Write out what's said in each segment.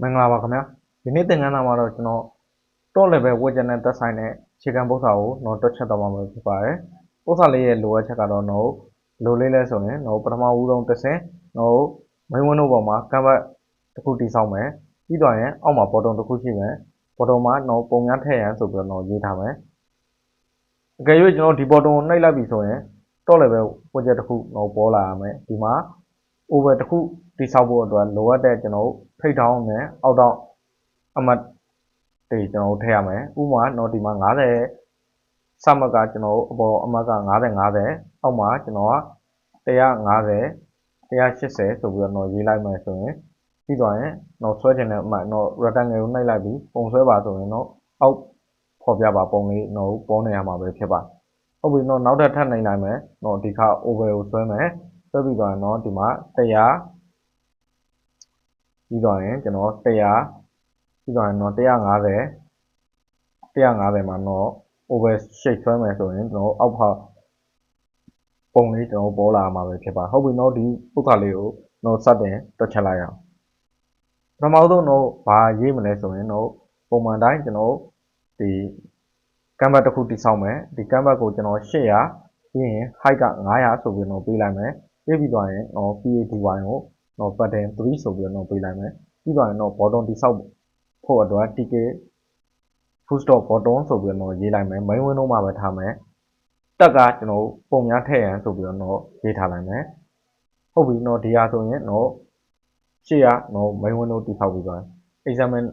မင်္ဂလာပါခင်ဗျာဒီနေ့သင်ခန်းစာမှာတော့ကျွန်တော် top level widget နဲ့သက်ဆိုင်တဲ့အခြေခံပုဒ်စာကိုတော့တွက်ချက်တော့မှာဖြစ်ပါတယ်ပုဒ်စာလေးရဲ့လိုအပ်ချက်ကတော့တော့လိုလေးလဲဆိုရင်တော့ပထမဦးဆုံးတစ်ဆင့်တော့ main window ပေါ်မှာ canvas တစ်ခုတိစောက်မယ်ပြီးတော့ရင်အောက်မှာ bottom တစ်ခုရှိမယ် bottom မှာတော့ပုံများထည့်ရန်ဆိုပြီးတော့ရေးထားမယ်အကယ်၍ကျွန်တော်ဒီ bottom ကိုနှိပ်လိုက်ပြီဆိုရင် top level widget တစ်ခုတော့ပေါ်လာရမယ်ဒီမှာ over တစ်ခုတိစောက်ဖို့အတွက်လိုအပ်တဲ့ကျွန်တော် ထိတ်ထောင်းနဲ့အောက်တော့အမှတ်တွေကျွန်တော်ထည့်ရမယ်ဥပမာတော့ဒီမှာ90စမကကျွန်တော်အပေါ်အမှတ်က90 90အောက်မှာကျွန်တော်က150 180ဆိုပြီးတော့ရေးလိုက်မယ်ဆိုရင်ပြီးသွားရင်တော့ဆွဲချင်တဲ့အမှတ်တော့ rectangle ကိုနှိပ်လိုက်ပြီးပုံဆွဲပါဆိုရင်တော့အောက်ဖော်ပြပါပုံလေးတော့ပေါ်နေရမှာပဲဖြစ်ပါဟုတ်ပြီတော့နောက်ထပ်ထပ်နိုင်နိုင်မယ်တော့ဒီခါ over ကိုဆွဲမယ်ဆွဲပြီးသွားရင်တော့ဒီမှာ100 ပြီးသွားရင်ကျွန်တော်100ပြီးသွားရင်တော့150 150မှာတော့ over shape ဆွဲမယ်ဆိုရင်ကျွန်တော်အောက်ဖက်ပုံလေးကျွန်တော်ပေါ်လာမှာပဲဖြစ်ပါဟုတ်ပြီတော့ဒီပုဒ်ခါလေးကိုတော့စတင်တွက်ချက်လိုက်အောင်ပထမဆုံးတော့ဘာရေးမလဲဆိုရင်တော့ပုံမှန်တိုင်းကျွန်တော်ဒီကမ်ဘတ်တစ်ခုတိစောက်မယ်ဒီကမ်ဘတ်ကိုကျွန်တော်800ပြီးရင် height က900ဆိုပြီးတော့ပေးလိုက်မယ်ပေးပြီးသွားရင်တော့ PADY ကို တော့ pattern 3ဆိုပြီးတော့ပေးလိုက်မယ်ပြီးသွားရင်တော့ bottom တိစောက်ဖို့အတွက် TK full stop bottom ဆိုပြီးတော့ရေးလိုက်မယ် main window မှာပဲထားမယ်တက်ကကျွန်တော်ပုံများထည့်ရန်ဆိုပြီးတော့ရေးထားလိုက်မယ်ဟုတ်ပြီတော့ဒီဟာဆိုရင်တော့ရှေ့ကတော့ main window တိစောက်ပြီးသွား examine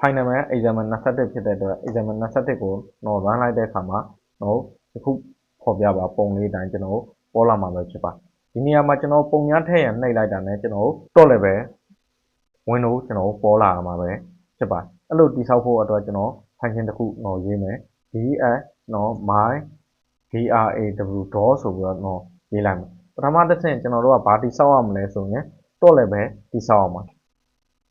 final မှာ examine 21ဖြစ်တဲ့အတွက် examine 21ကိုတော့ run လိုက်တဲ့အခါမှာတော့ဒီခုဖော်ပြပါပုံလေးတိုင်းကျွန်တော်ပေါ်လာမှာပဲဖြစ်ပါ ဒီနေရာမှာကျွန်တော်ပုံများထည့်ရန်နှိပ်လိုက်တာနဲ့ကျွန်တော် top level window ကျွန်တော်ပေါ်လာမှာပဲဖြစ်ပါအဲ့လိုတိစောက်ဖို့အတွက်ကျွန်တော် function တစ်ခုတော့ရေးမယ် ds နော် my draw ဒေါဆိုပြီးတော့ရေးလိုက်မယ်ပထမတစ်ဆင့်ကျွန်တော်တို့ကဘာတိစောက်ရမလဲဆိုရင် top level တိစောက်အောင်ပါ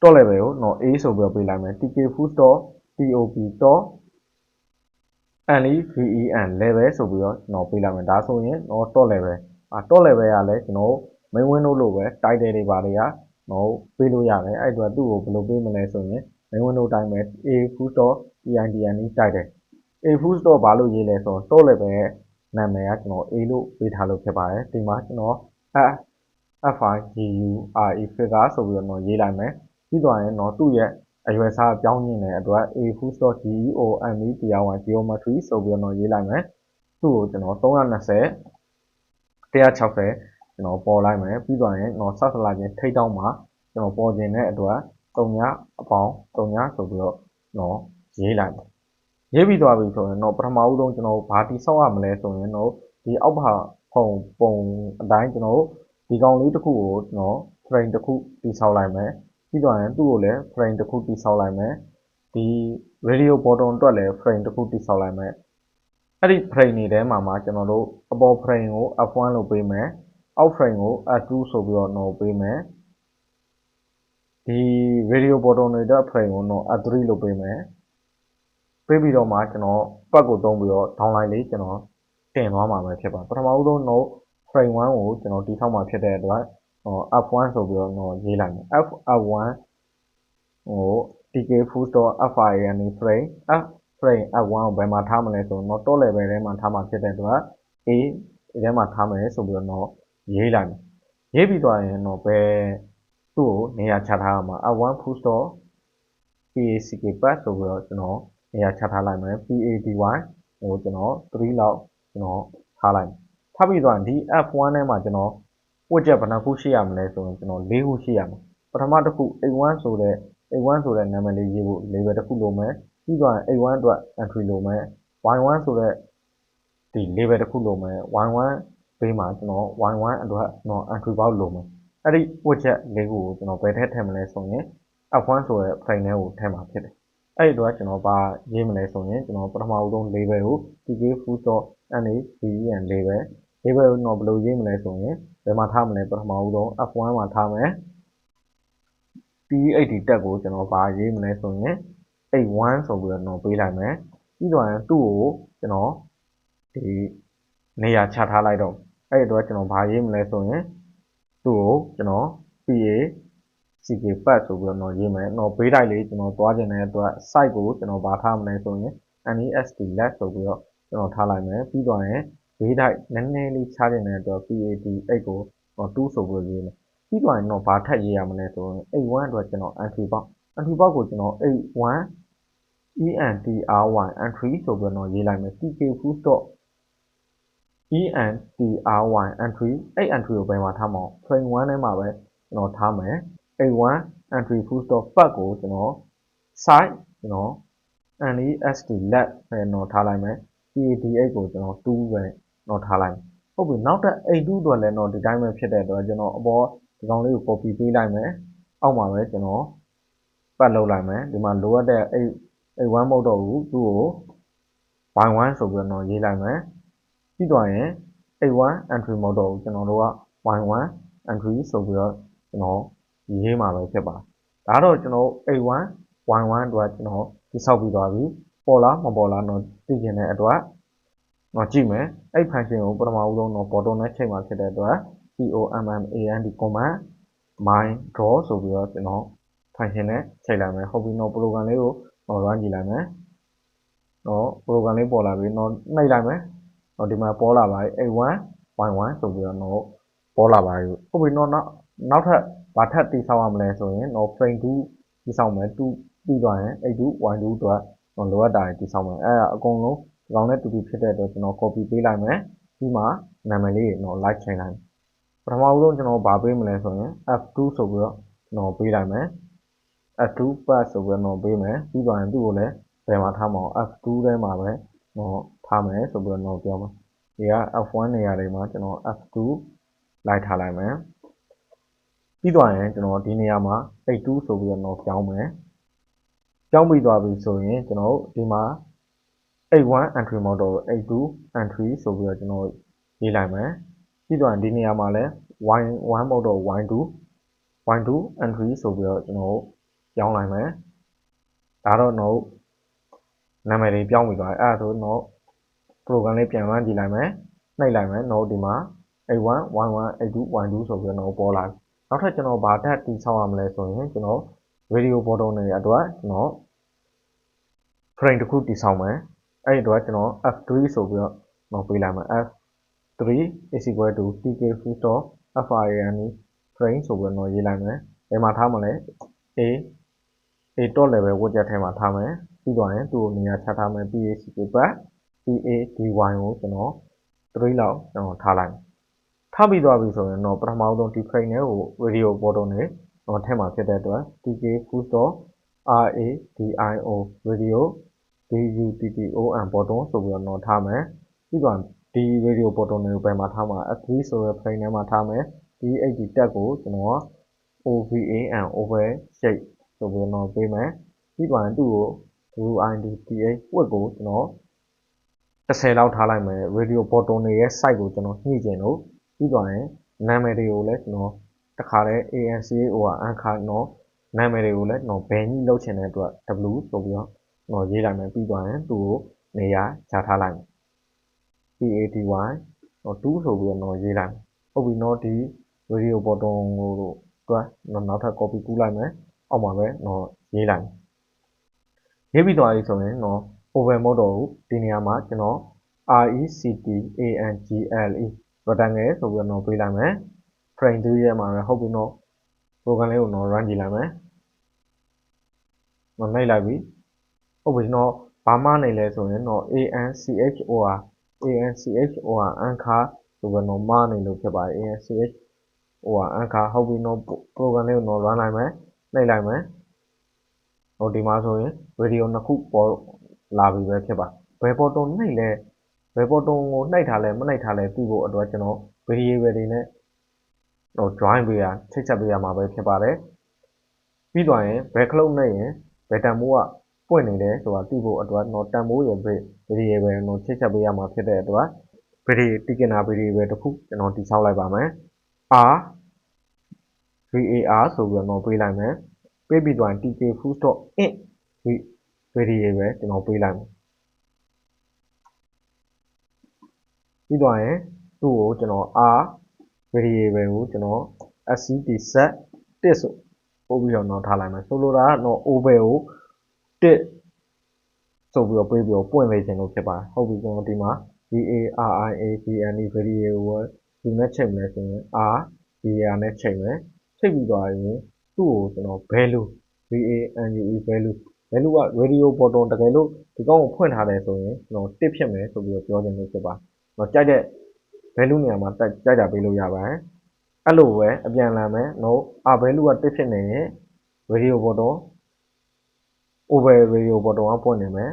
top level ကိုနော် a ဆိုပြီးတော့ပေးလိုက်မယ် tk full stop top top len level ဆိုပြီးတော့ကျွန်တော်ပေးလိုက်မယ်ဒါဆိုရင်တော့ top level အာ top level ကလည်းကျွန်တော် main window လို့ပဲ title တွေပါတွေကတော့ပေးလို့ရတယ်အဲ့အတွက်သူ့ကိုဘယ်လိုပေးမလဲဆိုရင် main window တိုင်းပဲ a full stop endn တိုက်တယ် a full stop ဘာလို့ရေးလဲဆိုတော့ top level ရဲ့နာမည်ကကျွန်တော် a လို့ပေးထားလို့ဖြစ်ပါတယ်ဒီမှာကျွန်တော် f f i g u r e figure ဆိုပြီးတော့ရေးလိုက်မယ်ပြီးသွားရင်တော့သူ့ရဲ့အရွယ်စားပြောင်းညင်တဲ့အတွက် a full stop g o m e t r 1 geometry ဆိုပြီးတော့ရေးလိုက်မယ်သူ့ကိုကျွန်တော်320 160ကျွန်တော်ပေါ်လိုက်မယ်ပြီးသွားရင်တော့ဆက်စလာခြင်းထိတ်တောင်းမှာကျွန်တော်ပေါ်ခြင်းတဲ့အတွက်3ညအပေါင်း3ညဆိုပြီးတော့တော့ရေးလိုက်မယ်ရေးပြီးသွားပြီဆိုရင်တော့ပထမဦးဆုံးကျွန်တော်ဘာတိဆောက်ရမလဲဆိုရင်တော့ဒီအောက်ဘာဖုံပုံအတိုင်းကျွန်တော်ဒီကောင်လေးတစ်ခုကိုကျွန်တော် frame တစ်ခုတိဆောက်လိုက်မယ်ပြီးတော့ရင်သူ့ကိုလည်း frame တစ်ခုတိဆောက်လိုက်မယ်ဒီ radio button အတွက်လည်း frame တစ်ခုတိဆောက်လိုက်မယ် အဲ့ဒီ frame တွေထဲမှာမှာကျွန်တော်တို့အပေါ် frame ကို F1 လို့ပေးမယ်အောက် frame ကို F2 ဆိုပြီးတော့နော်ပေးမယ်ဒီ radio button တွေအတွက် frame ကိုတော့ F3 လို့ပေးမယ်ပေးပြီးတော့မှကျွန်တော်ပတ်ကိုတုံးပြီးတော့ downline လေးကျွန်တော်တင်သွားမှာပဲဖြစ်ပါပထမဦးဆုံး note frame 1ကိုကျွန်တော်တိဆောက်မှာဖြစ်တဲ့အတွက်ဟို f1 ဆိုပြီးတော့ရေးလိုက်မယ် f f1 ဟို tk full stop fi ရနေ frame f frame f1 ကိုဘယ်မှာထားမလဲဆိုတော့ top level ထဲမှာထားမှာဖြစ်တဲ့အတွက် a ဒီထဲမှာထားမယ်ဆိုပြီးတော့ရေးလိုက်မယ်ရေးပြီးသွားရင်တော့ဘယ်သူ့ကိုနေရာချထားရမှာ f1 full stop pack path ဆိုပြီးတော့ကျွန်တော်နေရာချထားလိုက်မယ် pady ဟိုကျွန်တော်3လောက်ကျွန်တော်ထားလိုက်ထားပြီးသွားရင်ဒီ f1 ထဲမှာကျွန်တော် widget ဘယ်နှခုရှိရမလဲဆိုရင်ကျွန်တော်၄ခုရှိရမယ်ပထမတစ်ခု A1 ဆိုတဲ့ A1 ဆိုတဲ့နာမည်လေးရေးဖို့ label တစ်ခုလိုမယ် ပြီးတော့ A1 အတွက် entry လိုမယ် Y1 ဆိုတဲ့ဒီ label တစ်ခုလိုမယ် Y1 ဘေးမှာကျွန်တော် Y1 အတွက်ကျွန်တော် entry box လိုမယ်အဲ့ဒီ widget လေးခုကိုကျွန်တော်ဘယ်ထည့်ထည့်မလဲဆိုရင် F1 ဆိုတဲ့ frame ထဲကိုထည့်မှာဖြစ်တယ်အဲ့ဒီတော့ကျွန်တော်ပါရေးမလဲဆိုရင်ကျွန်တော်ပထမဦးဆုံး label ကို tk full stop NAVEN label label ကိုတော့ဘယ်လိုရေးမလဲဆိုရင်ဘယ်မှာထားမလဲပထမဦးဆုံး F1 မှာထားမယ် P80 တက်ကိုကျွန်တော်ဘာရေးမလဲဆိုရင် 81ဆိုပြီးတော့ပေးလိုက်မယ်ပြီးတော့သူ့ကိုကျွန်တော်ဒီနေရာချထားလိုက်တော့အဲ့ဒီတော့ကျွန်တော်ဘာရေးမလဲဆိုရင်သူ့ကိုကျွန်တော် PA ck pad ဆိုပြီးတော့တော့ရေးမယ်တော့ဘေးတိုက်လေးကျွန်တော်သွားခြင်းတဲ့အတွက် site ကိုကျွန်တော်ဗာထားမလဲဆိုရင် nest let ဆိုပြီးတော့ကျွန်တော်ထားလိုက်မယ်ပြီးတော့ရင်ဘေးတိုက်နည်းနည်းလေးချခြင်းတဲ့အတွက် pad 8ကိုတော့2ဆိုပြီးရေးမယ်ပြီးတော့ရင်တော့ဗာထက်ရေးရမလဲဆိုရင်81အတွက်ကျွန်တော် entry box entry box ကိုကျွန်တော်81 entry entry ဆိုပြီးတော့ရေးလိုက်မယ် tk full stop entry entry အဲ့ entry ကိုဘယ်မှာထားမအောင် frame 1ထဲမှာပဲကျွန်တော်ထားမယ် a1 entry full stop path ကိုကျွန်တော် site ကျွန်တော် nest let ပဲတော့ထားလိုက်မယ် pad8 ကိုကျွန်တော်2ပဲတော့ထားလိုက်ဟုတ်ပြီနောက်ထပ် a2 အတွက်လည်းတော့ဒီတိုင်းပဲဖြစ်တဲ့အတွက်ကျွန်တော်အပေါ်ဒီကောင်လေးကို copy ပေးလိုက်မယ်အောက်မှာပဲကျွန်တော်ပတ်လုပ်လိုက်မယ်ဒီမှာလိုအပ်တဲ့ a a1 မဟုတ်တော့ဘူးသူ့ကို y1 ဆိုပြီးတော့ရေးလိုက်မယ်ပြီးတော့ရင် a1 entry မဟုတ်တော့ဘူးကျွန်တော်တို့က y1 entry ဆိုပြီးတော့ကျွန်တော်ရေးမှာပဲဖြစ်ပါတယ်ဒါတော့ကျွန်တော် a1 y1 အတွက်ကျွန်တော်တိဆောက်ပြီးသွားပြီပေါ်လားမပေါ်လားတော့သိကျင်တဲ့အတွက်တော့ကြည့်မယ်အဲ့ function ကိုပထမဦးဆုံးတော့ bottom နဲ့ချိန်မှာဖြစ်တဲ့အတွက် command command my draw ဆိုပြီးတော့ကျွန်တော် function နဲ့ချိန်လိုက်မယ်ဟုတ်ပြီတော့ program လေးကို တော့ run ကြည့်လိုက်မယ်တော့ program လေးပေါ်လာပြီတော့နှိပ်လိုက်မယ်တော့ဒီမှာပေါ်လာပါပြီ a1 y1 ဆိုပြီးတော့တော့ပေါ်လာပါပြီဟုတ်ပြီတော့နောက်နောက်ထပ်ဘာထပ်တိဆောက်ရမလဲဆိုရင်တော့ frame 2တိဆောက်မယ်2ပြီးသွားရင် a2 y2 အတွက်တော့လိုအပ်တာတွေတိဆောက်မယ်အဲအကုန်လုံးဒီကောင်နဲ့တူတူဖြစ်တဲ့အတွက်ကျွန်တော် copy ပေးလိုက်မယ်ပြီးမှနာမည်လေးတော့ like ချိန်လိုက်ပထမဦးဆုံးကျွန်တော်ဗာပေးမလဲဆိုရင် f2 ဆိုပြီးတော့ကျွန်တော်ပေးလိုက်မယ် f2 pass ဆိုပြီးတော့ပေးမယ်ပြီးသွားရင်သူ့ကိုလည်းဘယ်မှာထားမအောင် f2 ထဲမှာပဲတော့ထားမယ်ဆိုပြီးတော့ပြောမယ်ဒီက f1 နေရာတွေမှာကျွန်တော် f2 လိုက်ထားလိုက်မယ်ပြီးသွားရင်ကျွန်တော်ဒီနေရာမှာ A2 ဆိုပြီးတော့ပြောင်းမယ်ပြောင်းပြီးသွားပြီဆိုရင်ကျွန်တော်ဒီမှာ A1 entry model A2 entry ဆိုပြီးတော့ကျွန်တော်ရေးလိုက်မယ်ပြီးသွားရင်ဒီနေရာမှာလည်း Y1 model Y2 Y2 entry ဆိုပြီးတော့ကျွန်တော် ပြောင်းလိုက်မယ်ဒါတော့တော့နာမည်တွေပြောင်းပြီးသွားတယ်အဲ့ဒါဆိုတော့ program လေးပြန် run ကြည့်လိုက်မယ်နှိပ်လိုက်မယ်တော့ဒီမှာ A1 Y1 A2 Y2 ဆိုပြီးတော့ပေါ်လာပြီနောက်ထပ်ကျွန်တော်ဘာတက်တိဆောက်ရမလဲဆိုရင်ကျွန်တော် radio button တွေအတွက်ကျွန်တော် frame တစ်ခုတိဆောက်မယ်အဲ့ဒီအတွက်ကျွန်တော် F3 ဆိုပြီးတော့တော့ပေးလိုက်မယ် F3 is equal to tk full stop fan frame ဆိုပြီးတော့ရေးလိုက်မယ်ဘယ်မှာထားမလဲ A A dot level widget ထဲမှာထားမယ်ပြီးတော့ရင်သူ့ကိုနေရာချထားမယ် PAC ကိုပတ် PA dy ကိုကျွန်တော်3လောက်ကျွန်တော်ထားလိုက်ထားပြီးသွားပြီဆိုရင်တော့ပထမဆုံးဒီ frame နဲ့ကို radio button နဲ့တော့ထည့်မှာဖြစ်တဲ့အတွက် tk full stop radio radio DUTTON button ဆိုပြီးတော့ထားမယ်ပြီးတော့ဒီ radio button တွေကိုဘယ်မှာထားမှာ F3 ဆိုတဲ့ frame ထဲမှာထားမယ်ဒီ 80 tag ကိုကျွန်တော် OVAN over shape ဆိုပြီးတော့ပေးမယ်ပြီးတော့သူ့ကို UIDTA width ကိုကျွန်တော်30လောက်ထားလိုက်မယ် radio button တွေရဲ့ site ကိုကျွန်တော်ညှိကျင်လို့ပြီးတော့ရင်နာမည်တွေကိုလည်းကျွန်တော်တခါတည်း ANCA ဟိုကအန်ခါတော့နာမည်တွေကိုလည်းကျွန်တော်ဘယ်ညှိလုပ်ချင်တဲ့အတွက် W ဆိုပြီးတော့ကျွန်တော်ရေးလိုက်မယ်ပြီးသွားရင်သူ့ကိုနေရာချထားလိုက်မယ် PATY တော့2ဆိုပြီးတော့ရေးလိုက်မယ်ဟုတ်ပြီတော့ဒီ radio button ကိုတော့နောက်ထပ် copy ကူးလိုက်မယ် အောက်မှာပဲတော့ရေးလိုက်မယ်ရေးပြီးသွားပြီဆိုရင်တော့ open mode ကိုဒီနေရာမှာကျွန်တော် RECTANGLE rectangle ဆိုပြီးတော့ပေးလိုက်မယ် frame 3ရဲ့မှာပဲဟုတ်ပြီတော့ program လေးကိုတော့ run ကြည့်လိုက်မယ်မနှိပ်လိုက်ပြီဟုတ်ပြီတော့ဘာမှနေလဲဆိုရင်တော့ ANCHOR ANCHOR အန်ခါဆိုပြီးတော့မနေလို့ဖြစ်ပါတယ် ANCH ဟိုအန်ခါဟုတ်ပြီတော့ program လေးကိုတော့ run လိုက်မယ် နှိပ်လိုက်မယ်ဟိုဒီမှာဆိုရင် video နှစ်ခုပေါ်လာပြီပဲဖြစ်ပါဘယ်ပေါ်တုံနှိပ်လဲဘယ်ပေါ်တုံကိုနှိပ်ထားလဲမနှိပ်ထားလဲသိဖို့အတွက်ကျွန်တော် variable တွေနဲ့ဟို join ပေးရချိတ်ဆက်ပေးရမှာပဲဖြစ်ပါတယ်ပြီးသွားရင်ဘယ်ခလုတ်နှိပ်ရင်ဘယ်တန်မိုးကပွင့်နေတယ်ဆိုတာသိဖို့အတွက်တော့တန်မိုးရဲ့ variable တော့ချိတ်ဆက်ပေးရမှာဖြစ်တဲ့အတွက် variable တိကနာ variable တစ်ခုကျွန်တော်တိဆောက်လိုက်ပါမယ် r var ဆိုပြီးတော့ပေးလိုက်မယ်ပေးပြီးတော့ tk full stop int variable ကျွန်တော်ပေးလိုက်မယ်ပြီးတော့ရင်သူ့ကိုကျွန်တော် r variable ကိုကျွန်တော် scd set 1ဆိုပို့ပြီးတော့တော့ထားလိုက်မယ်ဆိုလိုတာကတော့ over ကိုတစ်ဆိုပြီးတော့ပေးပြီးတော့ပွင့်ပေးခြင်းလို့ဖြစ်ပါတယ်ဟုတ်ပြီကျွန်တော်ဒီမှာ v a r i a v n e variable ဒီနဲ့ချိန်မယ်ဆိုရင် r v a နဲ့ချိန်မယ် ချိန်ပြီးသွားရင်သူ့ကိုကျွန်တော် value v a n u e value value က radio button တကယ်လို့ဒီကောင်ကိုဖွင့်ထားတယ်ဆိုရင်ကျွန်တော်တစ်ဖြစ်မယ်ဆိုပြီးတော့ပြောခြင်းလို့ဖြစ်ပါကျွန်တော်ကြိုက်တဲ့ value နေရာမှာတိုက်ကြိုက်တာပေးလို့ရပါတယ်အဲ့လိုပဲအပြန်လာမယ် no r value ကတစ်ဖြစ်နေရင် radio button over radio button ကပွင့်နေမယ်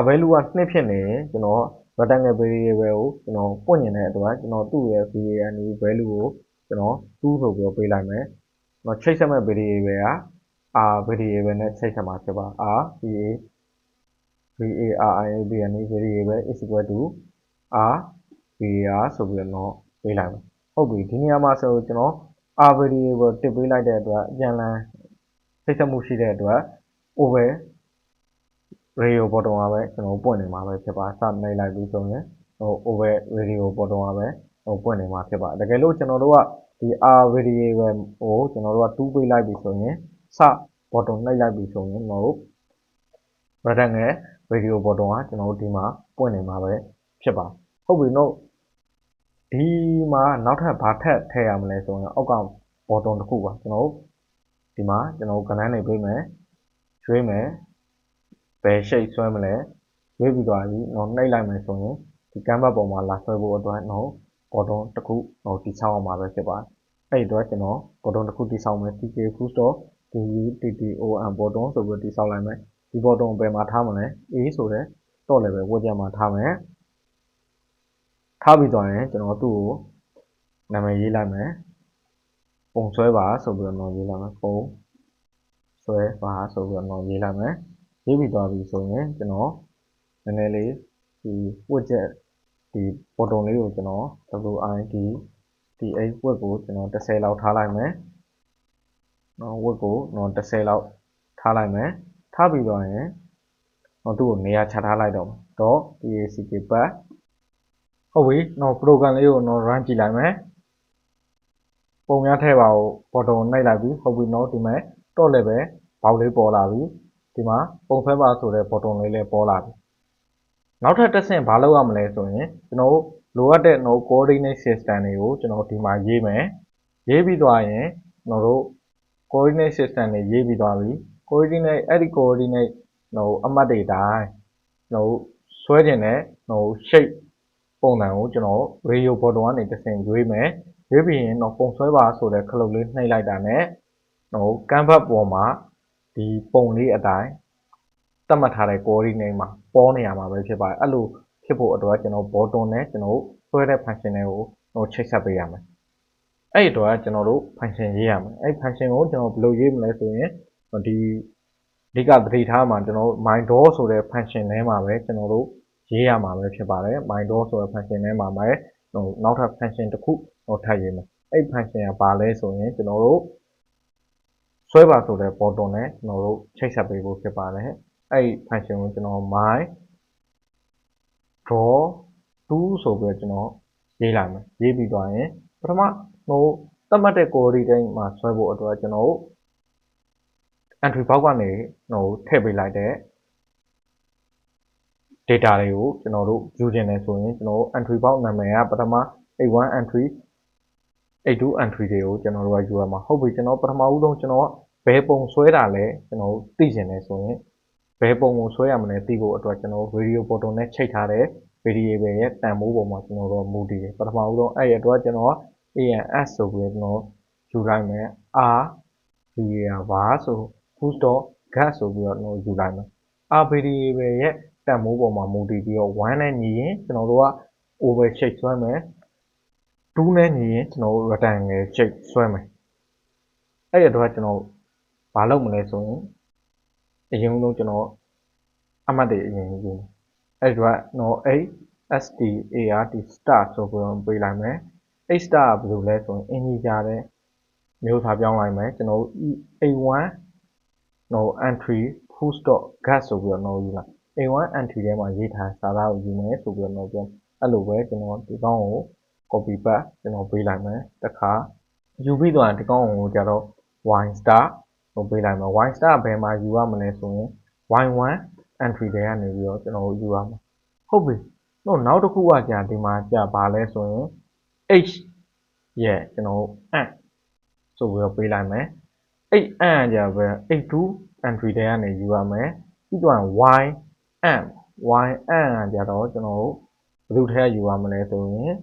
r value က2ဖြစ်နေရင်ကျွန်တော် rectangle variable ကိုကျွန်တော်ပွင့်နေတဲ့အတွက်ကျွန်တော်သူ့ရဲ့ VAN value ကို ကျွန်တော်2ဆိုပြီးတော့ပေးလိုက်မယ်။ကျွန်တော်ချိတ်ဆက်မဲ့ variable က r variable နဲ့ချိတ်ဆက်မှာဖြစ်ပါ r va var bn variable is equal to r var ဆိုပြီးတော့ပေးလိုက်မယ်။ဟုတ်ပြီဒီနေရာမှာဆိုကျွန်တော် r variable တစ်ပေးလိုက်တဲ့အတွက်အပြန်လန်းချိတ်ဆက်မှုရှိတဲ့အတွက် over radio button ကပဲကျွန်တော်ပွင့်နေမှာပဲဖြစ်ပါစနှိပ်လိုက်ပြီးဆိုရင်ဟို over radio button ကပဲ ဟိုပွင့်နေမှာဖြစ်ပါတကယ်လို့ကျွန်တော်တို့ကဒီ r variable ကိုကျွန်တော်တို့က2ပေးလိုက်ပြီဆိုရင်စ button နှိပ်လိုက်ပြီဆိုရင်ကျွန်တော်တို့ rectangle radio button ကကျွန်တော်တို့ဒီမှာပွင့်နေမှာပဲဖြစ်ပါဟုတ်ပြီနော်ဒီမှာနောက်ထပ်ဘာထပ်ထည့်ရမလဲဆိုရင်အောက်က button တစ်ခုပါကျွန်တော်တို့ဒီမှာကျွန်တော်တို့ကဏ္ဍနေပေးမယ်ရွှေ့မယ်ဘယ် shape ဆွဲမလဲရွေးပြီးသွားပြီတော့နှိပ်လိုက်မယ်ဆိုရင်ဒီ canvas ပေါ်မှာလာဆွဲဖို့အတွက်တော့ button တစ်ခုတော့တိဆောက်အောင်မှာပဲဖြစ်ပါတယ်အဲ့ဒီတော့ကျွန်တော် button တစ်ခုတိဆောက်မယ် tk full.tutton button ဆိုပြီးတိဆောက်လိုက်မယ်ဒီ button ဘယ်မှာထားမလဲ a ဆိုတဲ့တော့လည်းပဲဝက်ကြမှာထားမယ်ထားပြီးသွားရင်ကျွန်တော်သူ့ကိုနာမည်ရေးလိုက်မယ်ပုံဆွဲပါဆိုပြီးတော့ရေးလိုက်မယ်ပုံဆွဲပါဆိုပြီးတော့ရေးလိုက်မယ်ရေးပြီးသွားပြီဆိုရင်ကျွန်တော်နည်းနည်းလေးဒီ widget ဒီ button လေးကိုကျွန်တော် WID DH width ကိုကျွန်တော်30လောက်ထားလိုက်မယ်နော် width ကိုတော့30လောက်ထားလိုက်မယ်ထားပြီးတော့ရင်တော့သူ့ကိုနေရာချထားလိုက်တော့တော့ PACK back ဟုတ်ပြီတော့ program လေးကိုတော့ run ကြည့်လိုက်မယ်ပုံများထည့်ပါဦး button နှိပ်လိုက်ပြီဟုတ်ပြီနော်ဒီမဲ့တော့လည်းပဲဘောက်လေးပေါ်လာပြီဒီမှာပုံဆွဲပါဆိုတဲ့ button လေးလည်းပေါ်လာပြီ နောက်ထပ်တစ်ဆင့်ဘာလုပ်ရမလဲဆိုရင်ကျွန်တော်လိုအပ်တဲ့ no coordinate system တွေကိုကျွန်တော်ဒီမှာရေးမယ်ရေးပြီးသွားရင်ကျွန်တော်တို့ coordinate system တွေရေးပြီးသွားပြီ coordinate အဲ့ဒီ coordinate ဟိုအမှတ်တွေတိုင်းဟိုဆွဲကျင်တဲ့ဟို shape ပုံစံကိုကျွန်တော် radio button ကနေတစ်ဆင့်ရွေးမယ်ရွေးပြီးရင်တော့ပုံဆွဲပါဆိုတဲ့ခလုတ်လေးနှိပ်လိုက်တာနဲ့ဟို canvas ပေါ်မှာဒီပုံလေးအတိုင်း သတ်မှတ်ထားတဲ့ coordinate မှာပေါ်နေရမှာပဲဖြစ်ပါတယ်အဲ့လိုဖြစ်ဖို့အတွက်ကျွန်တော် button နဲ့ကျွန်တော်ဆွဲတဲ့ function တွေကိုဟိုချိတ်ဆက်ပေးရမယ်အဲ့ဒီတော့ကျွန်တော်တို့ function ရေးရမယ်အဲ့ function ကိုကျွန်တော်ဘယ်လိုရေးမလဲဆိုရင်ဒီအဓိကသတိထားမှာကျွန်တော်တို့ my door ဆိုတဲ့ function ထဲမှာပဲကျွန်တော်တို့ရေးရမှာပဲဖြစ်ပါတယ် my door ဆိုတဲ့ function ထဲမှာပဲဟိုနောက်ထပ် function တစ်ခုဟိုထပ်ရေးမယ်အဲ့ function ကဘာလဲဆိုရင်ကျွန်တော်တို့ဆွဲပါဆိုတဲ့ button နဲ့ကျွန်တော်တို့ချိတ်ဆက်ပေးဖို့ဖြစ်ပါတယ် အဲ့ function ကိုကျွန်တော် my draw to ဆိုပြီးတော့ကျွန်တော်ရေးလိုက်မယ်ရေးပြီးသွားရင်ပထမဟိုသတ်မှတ်တဲ့ coordinate မှာဆွဲဖို့အတွက်ကျွန်တော်တို့ entry box ကနေဟိုထည့်ပေးလိုက်တဲ့ data တွေကိုကျွန်တော်တို့ယူခြင်းတယ်ဆိုရင်ကျွန်တော်တို့ entry box နာမည်ကပထမ A1 entry A2 entry တွေကိုကျွန်တော်တို့ကယူရမှာဟုတ်ပြီကျွန်တော်ပထမဦးဆုံးကျွန်တော်ဘယ်ပုံဆွဲတာလဲကျွန်တော်သိကျင်တယ်ဆိုရင် ဘယ်ပုံကိုဆွဲရမလဲသိဖို့အတွက်ကျွန်တော် video button နဲ့ချိန်ထားတဲ့ variable ရဲ့တန်ဖိုးပုံမှာကျွန်တော်တို့မူတည်တယ်ပထမဦးဆုံးအဲ့ရအတွက်ကျွန်တော် ANS ဆိုပြီးတော့ကျွန်တော်ယူလိုက်မယ် R var var ဆို full stop gas ဆိုပြီးတော့ယူလိုက်မယ် R variable ရဲ့တန်ဖိုးပေါ်မှာမူတည်ပြီးတော့1နဲ့ညီရင်ကျွန်တော်တို့က over shape ဆွဲမယ်2နဲ့ညီရင်ကျွန်တော်တို့ rectangle shape ဆွဲမယ်အဲ့ဒီတော့ကျွန်တော်ဘာလုပ်မလဲဆိုရင် အရင်ဆုံးကျွန်တော်အမှတ်တွေအရင်ယူမယ်အဲ့ဒီတော့တော့ a start start ဆိုပြီးတော့ပေးလိုက်မယ် a star ကဘယ်လိုလဲဆိုရင် integer တဲ့မျိုးစာပြောင်းလိုက်မယ်ကျွန်တော် a1 no entry full stop gas ဆိုပြီးတော့တော့ယူလိုက် a1 entry ထဲမှာရေးထားစာသားကိုယူမယ်ဆိုပြီးတော့ပြောအဲ့လိုပဲကျွန်တော်ဒီကောင်းကို copy paste ကျွန်တော်ပေးလိုက်မယ်တခါယူပြီးတော့ဒီကောင်းကိုကြတော့ wine star လို့ပေးလိုက်မယ် wine star ဘယ်မှာယူရမလဲဆိုရင် wine 1 entry တွေကနေပြီးတော့ကျွန်တော်တို့ယူရမှာဟုတ်ပြီတော့နောက်တစ်ခုကကြာဒီမှာကြာပါလဲဆိုရင် h ရဲ့ကျွန်တော်တို့ ant ဆိုပြီးတော့ပေးလိုက်မယ်အဲ့ ant ကြာပဲ8 2 entry တွေကနေယူရမယ်ပြီးတော့ y ant y ant ကကြာတော့ကျွန်တော်တို့ဘယ်သူထဲယူရမလဲဆိုရင်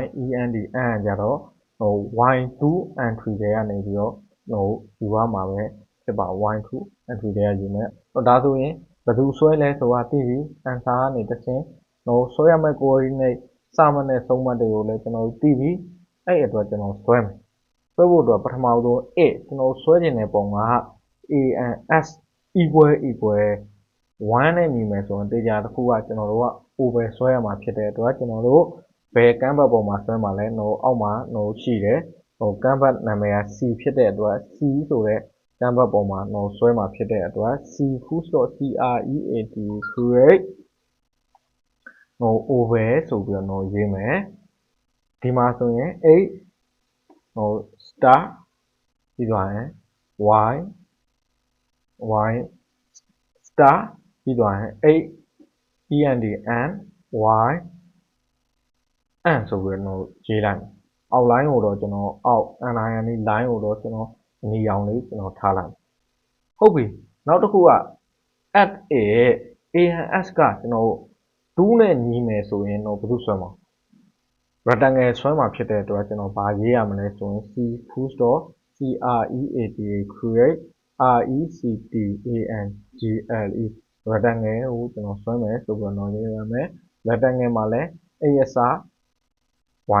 y end ant ကြတော့ဟို y2 entry တွေကနေပြီးတော့ ဟိုယူရမှာပဲဖြစ်ပါ y2 entry တွေကယူမယ်ဟိုဒါဆိုရင်ဘယ်သူဆွဲလဲဆိုတာသိပြီ answer ကနေတစ်ချင်းဟိုဆွဲရမယ့် coordinate စမနဲ့ဆုံးမတွေကိုလည်းကျွန်တော်တို့သိပြီအဲ့အတွက်ကျွန်တော်ဆွဲမယ်ဆွဲဖို့အတွက်ပထမဆုံး a ကျွန်တော်ဆွဲခြင်းတဲ့ပုံက ans equal equal 1နဲ့ညီမယ်ဆိုရင်တေချာတစ်ခုကကျွန်တော်တို့က over ဆွဲရမှာဖြစ်တဲ့အတွက်ကျွန်တော်တို့ဘယ်ကမ်းဘတ်ပေါ်မှာဆွဲမှာလဲဟိုအောက်မှာဟိုရှိတယ် ဟိုကမ်းဘတ်နာမည်က C ဖြစ်တဲ့အတွက် C ဆိုတဲ့ကမ်းဘတ်ပေါ်မှာဟိုဆွဲမှာဖြစ်တဲ့အတွက် C full stop C R E A T create ဟို over ဆိုပြီးတော့ရေးမယ်ဒီမှာဆိုရင်8ဟို star ပြီးသွားရင် y y star ပြီးသွားရင်8 end and y and ဆိုပြီးတော့ရေးလိုက်မယ် အောက် line ကိုတော့ကျွန်တော်အောက် underline လေး line ကိုတော့ကျွန်တော်နေအောင်လေးကျွန်တော်ထားလိုက်ဟုတ်ပြီနောက်တစ်ခုက at a ans ကကျွန်တော်2နဲ့ညီးမယ်ဆိုရင်တော့ဘယ်သူဆွဲမှာ rectangle ဆွဲမှာဖြစ်တဲ့အတွက်ကျွန်တော်ဗာရေးရမလဲဆိုရင် c full stop c r e a t a create r e c t a n g l e rectangle ကိုကျွန်တော်ဆွဲမယ်ဆိုပြီးတော့ရေးရမယ် rectangle မှာလည်း ASR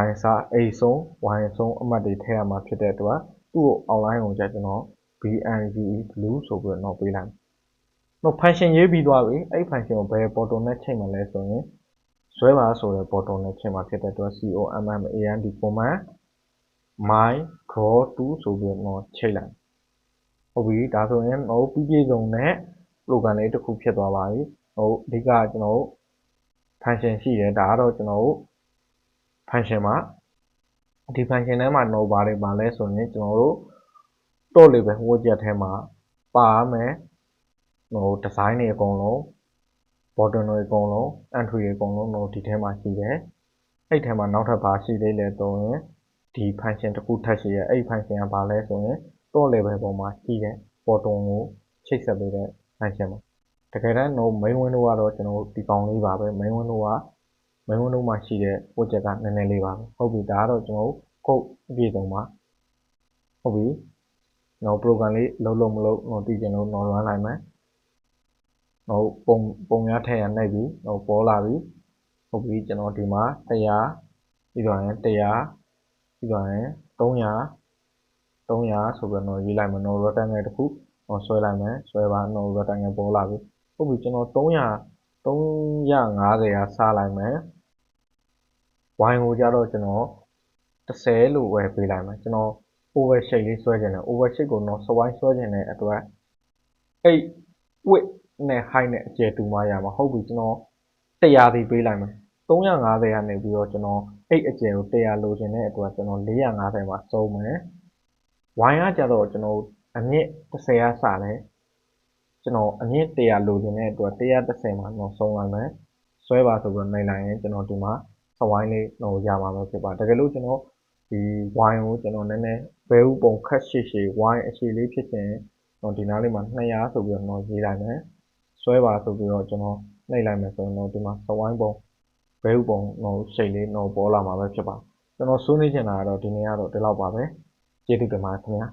y စားအိတ်ဆုံး y ဆုံးအမှတ်တွေထည့်ရမှာဖြစ်တဲ့အတွက်သူ့ကို online ကိုကြကျွန်တော် bnve blue ဆိုပြီးတော့ပေးလိုက်တော့ function ရေးပြီးသွားပြီအဲ့ function ကိုဘယ် button နဲ့ချိန်မှာလဲဆိုရင်ဆွဲပါဆိုတဲ့ button နဲ့ချိန်မှာဖြစ်တဲ့အတွက် command command my draw to ဆိုပြီးတော့ချိန်လိုက်ဟုတ်ပြီဒါဆိုရင်ဟိုပြီးပြည့်စုံတဲ့ program လေးတစ်ခုဖြစ်သွားပါပြီဟိုအဓိကကျွန်တော်တို့ function ရှိတယ်ဒါကတော့ကျွန်တော်တို့ function မှာဒီ function ထဲမှာ no ပါတယ်ပါလဲဆိုရင်ကျွန်တော်တို့တော့လေးပဲ widget ထဲမှာပါမယ်ဟို design တွေအကုန်လုံး button တွေအကုန်လုံး entry တွေအကုန်လုံးတော့ဒီထဲမှာရှိတယ်အဲ့ထဲမှာနောက်ထပ်ပါရှိသေးလဲဆိုရင်ဒီ function တစ်ခုထပ်ရှိရအဲ့ function ကပါလဲဆိုရင်တော့ level ပေါ်မှာရှိတဲ့ button ကိုချိတ်ဆက်ပေးတဲ့ function ပါတကယ်တမ်း no main window ကတော့ကျွန်တော်ဒီကောင်လေးပါပဲ main window က main window မှာရှိတဲ့ project ကနည်းနည်းလေးပါပဲဟုတ်ပြီဒါကတော့ကျွန်တော်တို့ code အပြည့်စုံပါဟုတ်ပြီကျွန်တော် program လေးလုံးလုံးမလုံးတော့တည်ကျင်လို့ run လိုက်မယ်ဟိုပုံပုံများထည့်ရနှိပ်ပြီးဟိုပေါ်လာပြီဟုတ်ပြီကျွန်တော်ဒီမှာ100ပြီးတော့ရင်100ပြီးတော့ရင်300 300ဆိုပြီးတော့ရေးလိုက်မယ် no rectangle တစ်ခုဟောဆွဲလိုက်မယ်ဆွဲပါ no rectangle ပေါ်လာပြီဟုတ်ပြီကျွန်တော်300 350ရာစားလိုက်မယ် y ကိုကြတော့ကျွန်တော်30လို့ပဲပေးလိုက်မယ်ကျွန်တော် over shape လေးဆွဲခြင်းတယ် over shape ကိုတော့စဝိုင်းဆွဲခြင်းတဲ့အတွက်အဲ့ width နဲ့ height နဲ့အကျယ်တူမှရမှာဟုတ်ပြီကျွန်တော်100စီပေးလိုက်မယ်350ကနေပြီးတော့ကျွန်တော်အဲ့အကျယ်ကို100လိုချင်တဲ့အတွက်ကျွန်တော်450မှာစုံမယ် y ကကြတော့ကျွန်တော်အမြင့်30ရစတယ်ကျွန်တော်အမြင့်100လိုချင်တဲ့အတွက်130မှာတော့စုံလိုက်မယ်ဆွဲပါဆိုပြီးနိုင်လိုက်ရင်ကျွန်တော်ဒီမှာ စဝိုင်းလေးဟိုရမှာပဲဖြစ်ပါတကယ်လို့ကျွန်တော်ဒီ y ကိုကျွန်တော်နည်းနည်းဘဲဥပုံခက်ရှိရှိ y အရှိလေးဖြစ်ခြင်းတော့ဒီနားလေးမှာ200ဆိုပြီးတော့ရေးလိုက်မယ်ဆွဲပါဆိုပြီးတော့ကျွန်တော်နှိပ်လိုက်မယ်ဆိုရင်တော့ဒီမှာစဝိုင်းပုံဘဲဥပုံဟိုရှိတ်လေးတော့ပေါ်လာမှာပဲဖြစ်ပါကျွန်တော်ဆွေးနွေးချင်တာကတော့ဒီနေ့ကတော့ဒီလောက်ပါပဲကျေးဇူးတင်ပါတယ်ခင်ဗျာ